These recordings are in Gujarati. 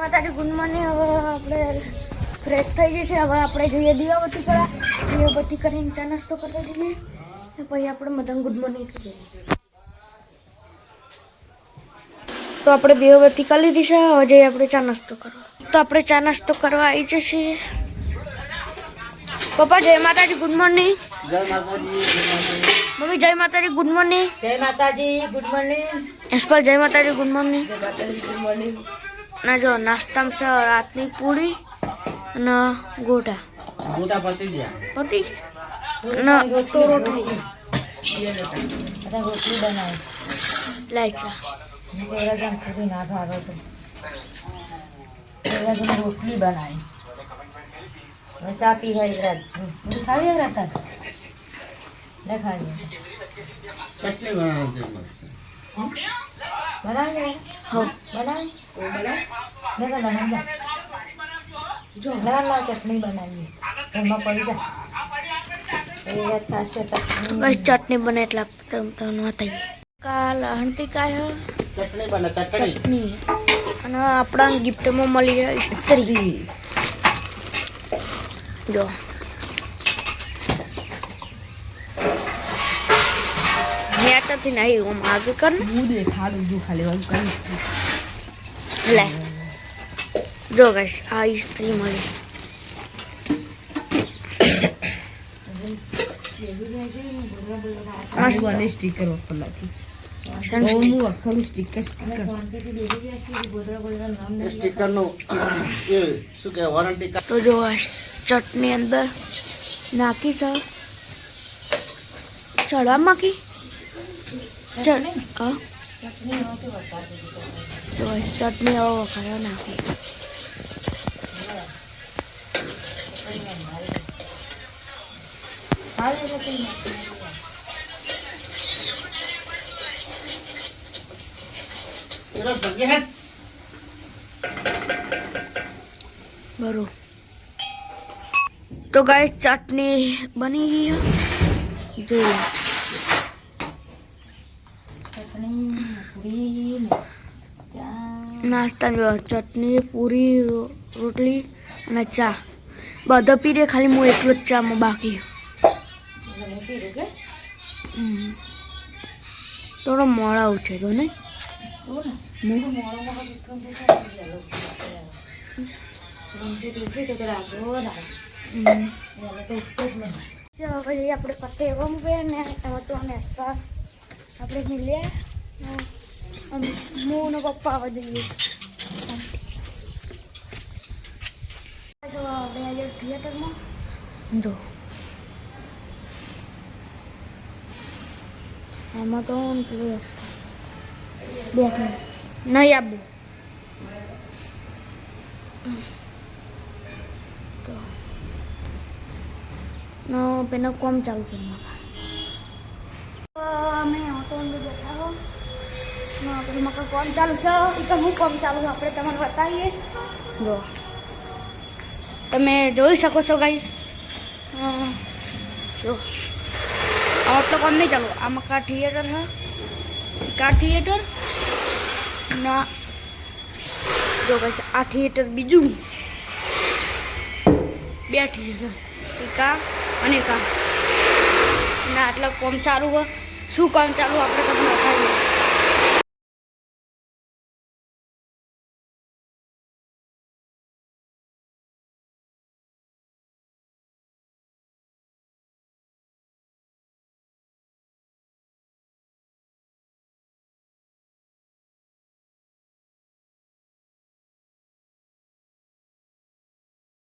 માતાજી ગુડ મોર્નિંગ હવે આપણે ફ્રેશ થઈ જશે હવે આપણે જોઈએ દીવાબત્તી કરવા. દીવાબત્તી કરીને ચા નાસ્તો કરતા જઈએ. પછી આપણે બધાને ગુડ મોર્નિંગ કરીએ તો આપણે દીવાબત્તી કરી લીધી છે. હવે જઈએ આપણે ચા નાસ્તો કરવા. તો આપણે ચા નાસ્તો કરવા આવી જશે પપ્પા જય માતાજી ગુડ મોર્નિંગ જય માતાજી મમ્મી જય માતાજી ગુડ મોર્નિંગ જય માતાજી ગુડ મોર્નિંગ યશપાલ જય માતાજી ગુડ મોર્નિંગ જય માતાજી ગુડ મોર્નિંગ ના જો નાસ્તામાં છે રાતની પૂરી અને ગોટા ગોટા પતી ગયા. પતી? ના તો રોટલી રોટલી. બનાવી. લાય ચા દેવરાજાને પૂરી ના ભાવે તો. રોટલી બનાવી. ચા પી હોય રાત. પૂરી ખાવી રાત ને ખાવી ચટણી બનાવતી બનાવી હો બનાવી મેં તો બનાવી જા લાલ લાલ ચટણી બનાવીએ. ઘરમાં પડી જા. એ વાત ખાસ છે. ચટણી કઈ ચટણી બને એટલે તમ તમ હતા કાલ હણતી કાય ચટણી બને ચટણી. અને આપણા ગિફ્ટમાં મળી જાય સ્ત્રી જો. નેચાથી નહીં આમ આગળ કર ને. હું દેખાડું છું ખાલી વાળું કરી લે. જો ગાઈસ આ ઇસ્ત્રી મળી. સ્ટીકર ઉપર તો જો ચટણી અંદર નાખી છે. ચડવા આ ચટણી હવે વઘારવા નાખી. બરો. તો ગાય ચટણી બની ગઈ જોઈ લો નાસ્તા જો ચટણી પૂરી રોટલી અને ચા. બધો પી રે ખાલી હું એકલો જ ચામાં બાકી. થોડો મોડા ઉઠે તો પછી આપણે પતે એવો મૂકે ને તો અમે આપણે મિલીએ. હું ને પપ્પા આવવા જઈએ થિયેટરમાં જો એમાં તો હું બેઠું નહીં આપવું તો નો પેનો કોમ ચાલુ કરી નાખા. અમે ઓટો બેઠા હો મકા કોમ ચાલુ છે. એ તો હું કોમ ચાલુ છે, આપણે તમને બતાવીએ. જો. તમે જોઈ શકો છો ગાઈસ જો. આ તો કોમ નહીં ચાલુ. આ મકા થિયેટર છે. કા થિયેટર ના. જો ગાઈસ આ થિયેટર બીજું. બે થિયેટર કા અને કા ના, આટલા કોમ ચાલુ હોય શું કામ ચાલુ આપણે તમને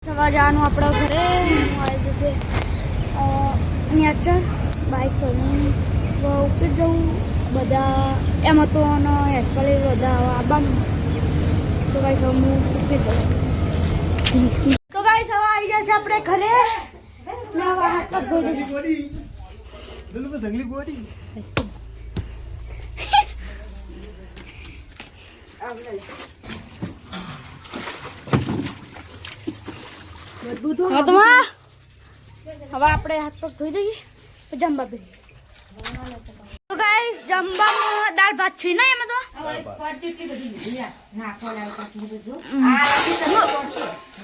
સવાર જવાનું આપણા ઘરે આવી જશે નેચર બાઇક ચલાવીને ઉપર જવું બધા એમ હતો અને હેસ્પાલે બધા આવવાનું તો ગાઈસ હવે હું ઉપર જઉં. તો ગાઈસ હવે આવી જશે આપણે ઘરે. હવે હાથ તો હવે આપણે હાથ પગ ધોઈ દઈએ જમવા બે તો ગાઈસ જમવામાં દાળ ભાત છે ને એમાં તો?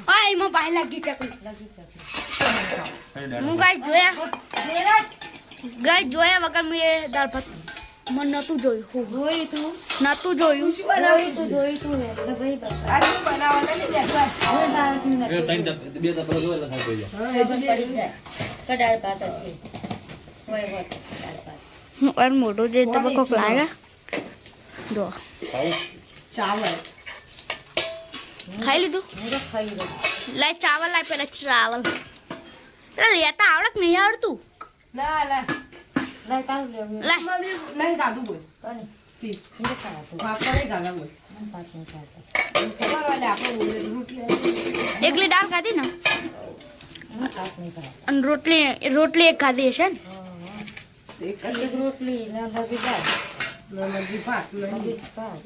હા એમાં બાય લાગી ચકલી હું ગાય જોયા? ગાય જોયા વગર મેં એ દાળ ભાત મને નતું જોયું. હું. જોયું તું? નતું જોયું. શું બનાવ્યું તું? જોયું તું મેં તો ભાઈ આ શું બનાવવાનું ને જગવા હવે બારથી નથી બે તો પડી જાય. હા પડી જાય. કડાળ હોય હોય. કડાળ ભાત. ઓર મોટો જે તબકો લાગા. દો ચાવલ. ખાઈ લીધું? ખાઈ લાય ચાવલ લાય પેલા ચાવલ. લેતા આવડત નહીં આવડતું? ના ના. એકલી દાળ ખાધી ને. અને રોટલી રોટલી એક ખાધી હશે ને એક રોટલી ને બધી દાળ.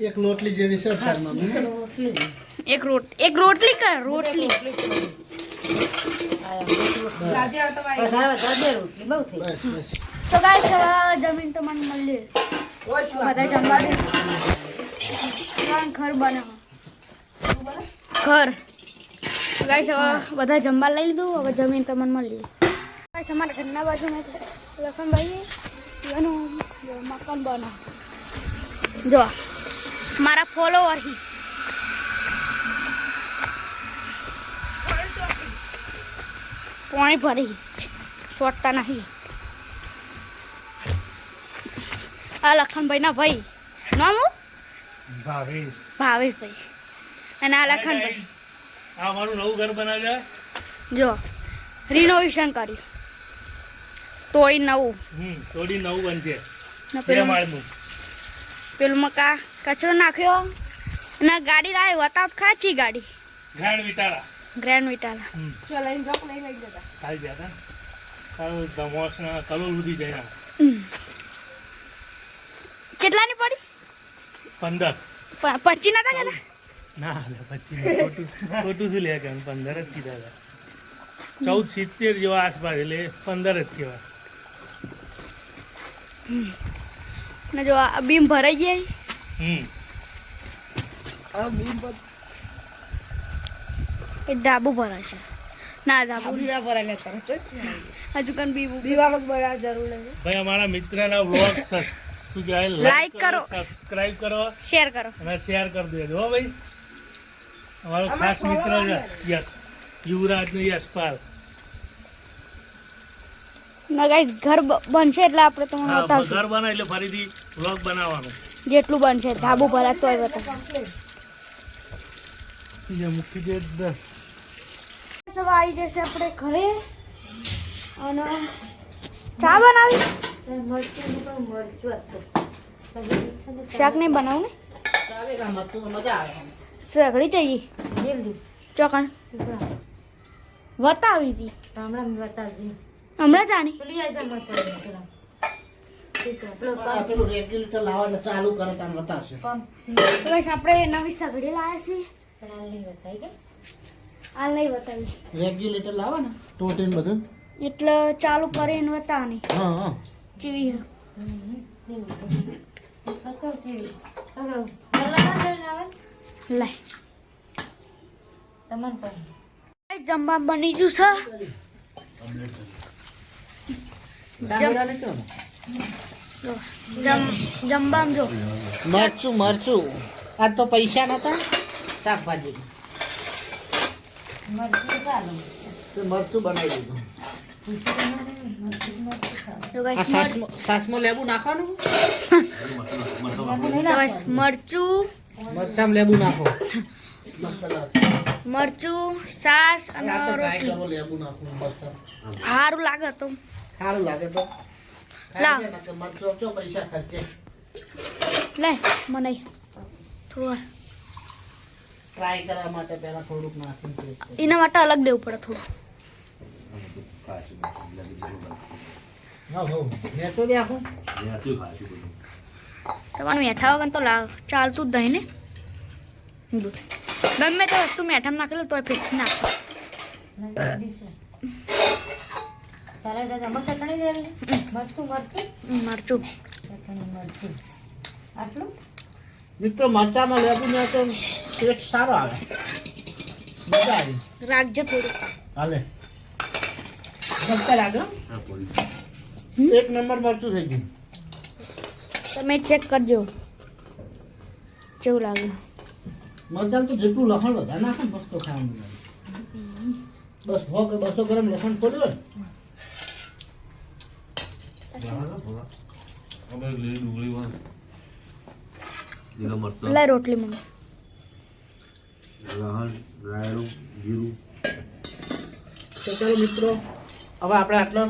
એક લોટલી જેવી છે રોટલી. એક રોટ એક રોટલી કર રોટલી રોટલી બહુ થઈ બસ બસ તો ગાય જમીન તો મને મળી. બધા જમવા દે. ઘર બનાવો ઘર. ગાય બધા જમવા લઈ લીધું હવે જમીન તો મને મળી. ગાય અમારા ઘરના બાજુમાં મેં લખનભાઈ એનું મકાન બનાવ જો મારા ફોલોવર હી. પાણી ભરી. સોટતા નહીં. આ લખનભાઈ ના ભાઈ. નામ હું? ભાવેશ. ભાવેશભાઈ. અને આ લખનભાઈ આ મારું નવું ઘર બનાવ્યા જો રિનોવેશન કર્યું. તોડી નવું. હમ તોડી નવું બનશે. ને પેલું માળનું. પેલું મકા કચરો નાખ્યો. અને ગાડી લાવી વતાવ ખાચી ગાડી. ગ્રેન્ડ વિટાળા ગ્રેન્ડ વિટાલા હમ. આવી જતા. કાલ ધમોસના કલોલ સુધી જઈને કેટલાની પડી? પંદર. પચી નતા કહેતા? ના નહીં. ખોટું ખોટું શું લે કે પંદર જ કીધા હતા. ચૌદ સિત્તેર જેવા આસપાસ એટલે પંદર જ કહેવાય. ને જો આ બીમ ભરાઈ ગઈ હમ. એ ડાબુ ભરાશે. ના ડાબુ નહીં. હજુ કન બીબુ ભાઈ અમારા મિત્રના વ્લોગ શું કહેવાય Like કરો. સબસ્ક્રાઇબ કરો. શેર કરો. અને શેર કરી દેજો હો ભાઈ. અમારો ખાસ મિત્ર છે. યસ યુવરાજ નો યશપાલ ના ગાઈસ ઘર બનશે એટલે આપણે તમને બતાવશું. ઘર બનાવે એટલે ફરીથી વ્લોગ બનાવવાનો. જેટલું બનશે ધાબુ ભરા તોય બતાવ. બીજા મૂકી દે દ- સવા આવી જશે આપણે ઘરે. અને ચા બનાવી. શાક નહીં બનાવું ને? સગડી જઈએ ચોકણ. વતાવી હતી હમણાં હમણાં જાણી આપણે નવી સગડી લાવ્યા છીએ. આ નહીં બતાવી રેગ્યુલેટર લાવો ને ટોટીન બધું? એટલે ચાલુ કરીને હા હા. ચીવી જમવા બની ગયું છે. જમવામાં જો. મરચું મરચું. આ તો પૈસા નતા. શાકભાજી. મરચું બનાવી દીધું. સાસમાં સાસમાં લેબુ નાખવાનું? જો મરચું મરચામ લેબુ નાખો. મરચું સાસ અને રોટલી. સારું લાગે તો. સારું લાગે તો. લાવ. મરચું પૈસા ખર્ચે. લે મને થોડું ટ્રાય કરવા માટે પહેલા થોડુંક નાખીને એના માટે અલગ લેવું પડે થોડું. તમારે મેઠા વગર તો ચાલતું જ નહીં ને. ગમે તે વસ્તુ મેઠામાં નાખેલું તો ફેંકી નાખો મરચું મરચું? મરચું. ચટણી મરચું. આટલું? મિત્રો મરચામાં લેબુ ને તો ટેસ્ટ સારો આવે. મજા આવી. રાખજો થોડું હાલે. મસ્ત લાગે. એક નંબર મરચું થઈ ગયું. તમે ચેક કરજો. કેવું લાગે. મરચાં તો જેટલું લસણ વધારે નાખે ને મસ્ત ખાવાનું લાગે બસ સો કે બસો ગ્રામ લસણ પડ્યું હોય રોટલી મને. લસણ, રાયડું, જીરું. તો ચાલો મિત્રો હવે આપણે આટલો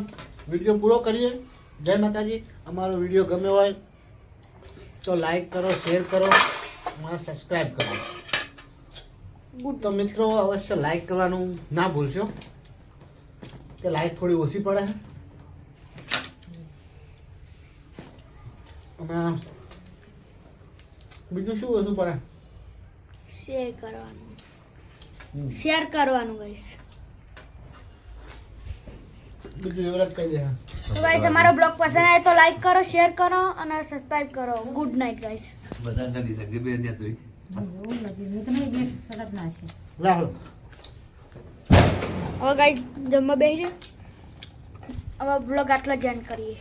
વીડિયો પૂરો કરીએ. જય માતાજી. અમારો વીડિયો ગમ્યો હોય તો લાઈક કરો શેર કરો અને સબસ્ક્રાઈબ કરો. તો મિત્રો અવશ્ય લાઈક કરવાનું ના ભૂલશો. કે લાઈક થોડી ઓછી પડે. અને બીજું શું ઓછું પડે? શેર કરવાનું. શેર કરવાનું ગાઈસ બીજું યુવરાજ કહી દે તો ગાઈસ અમારો બ્લોગ પસંદ આવે તો લાઈક કરો શેર કરો અને સબસ્ક્રાઇબ કરો. ગુડ નાઇટ ગાઈસ બધા કરી શકે બે ત્યાં જોઈ હવે ગાઈસ જમવા બેસી હવે બ્લોગ આટલા જ એન્ડ કરીએ.